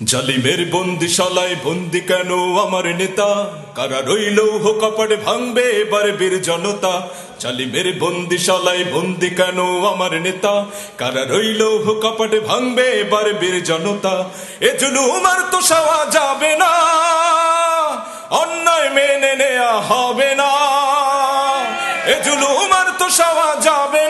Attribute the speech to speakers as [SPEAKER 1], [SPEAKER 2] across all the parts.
[SPEAKER 1] জালিমের বন্দিশালায় বন্দি কেন আমার নেতা? কারা রইল হোকাপাড়ে ভাঙবে এবার বীর জনতা? জালিমের বন্দিশালায় বন্দি কেন আমার নেতা? কারা রইল হোকাপাটে ভাঙবে এবার বীর জনতা? এ জুলু আর তো সাওয়া যাবে না, অন্যায় মেনে নেয়া হবে না। এ জুলু আর তো সাওয়া যাবে না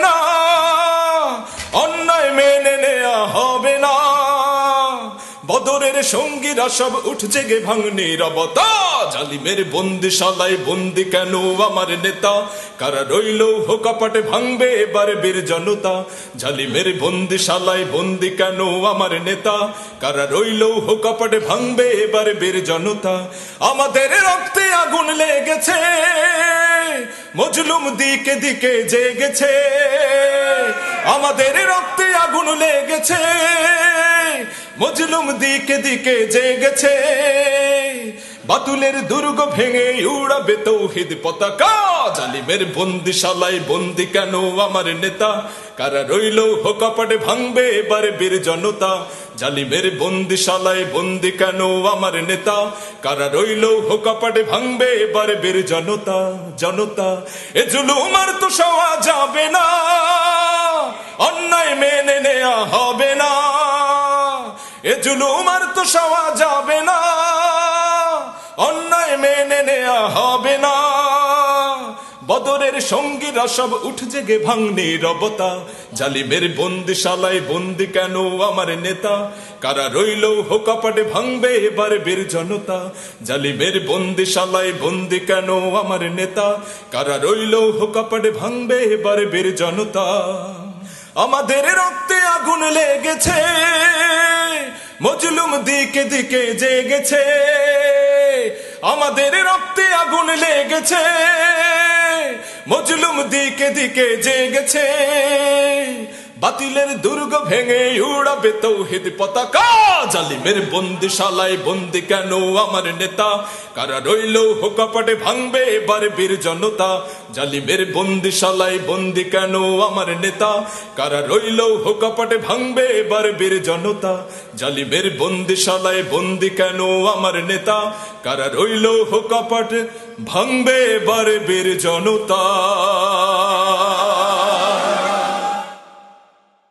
[SPEAKER 1] বদরের সঙ্গীরা সব উঠ জেগে ভাঙনি রবতা। জালিমের বন্দিশালায় বন্দি কেন আমার নেতা? কারা রইল হোকাপাটে ভাঙবে এবারে বীর জনতা? জালিমের বন্দিশালায় বন্দি কেন আমার নেতা? কারা রইল হোকাপাটে ভাঙবে এবারে বীর জনতা? আমাদের রক্তে আগুন লেগেছে, মজলুম দিকে দিকে জেগেছে। আমাদের রক্তে আগুন লেগেছে। মজলুম দিকে দিকে জেগেছে। বাতুলের দুর্গ ভেঙে উড়াবে তৌহিদ পতাকা। জালিমের বন্দিশালায় বন্দি কেন আমার নেতা? কারা রইল হোকাপাটে ভাঙবে এবার বীর জনতা? জালিমের বন্দিশালায় বন্দি কেন আমার নেতা? কারা রইল হোকাপাটে ভাঙবে এবার বীর জনতা? জনতা, এ জুলুম আর তো সওয়া যাবে না। অন্যায় মেনে নেয়া হবে এ জুলুম আর তো সওয়া যাবে না। অন্যায় মেনে নেয়া হবে না। বদরের সঙ্গীরা সব উঠ জেগে ভাঙনি রবতা। জালিমের বন্দিশালায় বন্দি কেন আমার নেতা? কারা রইল হোকাপাটে ভাঙবে এবার বীর জনতা? জালিমের বন্দিশালায় বন্দি কেন আমার নেতা? কারা রইল হোকাপাটে ভাঙবে এবার বীর জনতা? আমাদের রক্তে আগুন লেগেছে। মজলুম দিকে দিকে জেগেছে আমাদের রক্তে আগুন লেগেছে। মজলুম দিকে দিকে জেগেছে বাতিলের দুর্গ ভেঙে উড়াবে তৌহিদ পতাকা। জালিমের বন্দিশালায় বন্দি কেন আমার নেতা? কারা রইল হোকাপাটে ভাঙবে এবার বীর জনতা? জালিমের বন্দিশালায় বন্দি কেন আমার নেতা? কারা রইল হোকাপাটে ভাঙবে এবার বীর জনতা? জালিমের বন্দিশালায় বন্দি কেন আমার নেতা? কারা রইল হোকাপাটে ভাঙবে এবার বীর জনতা?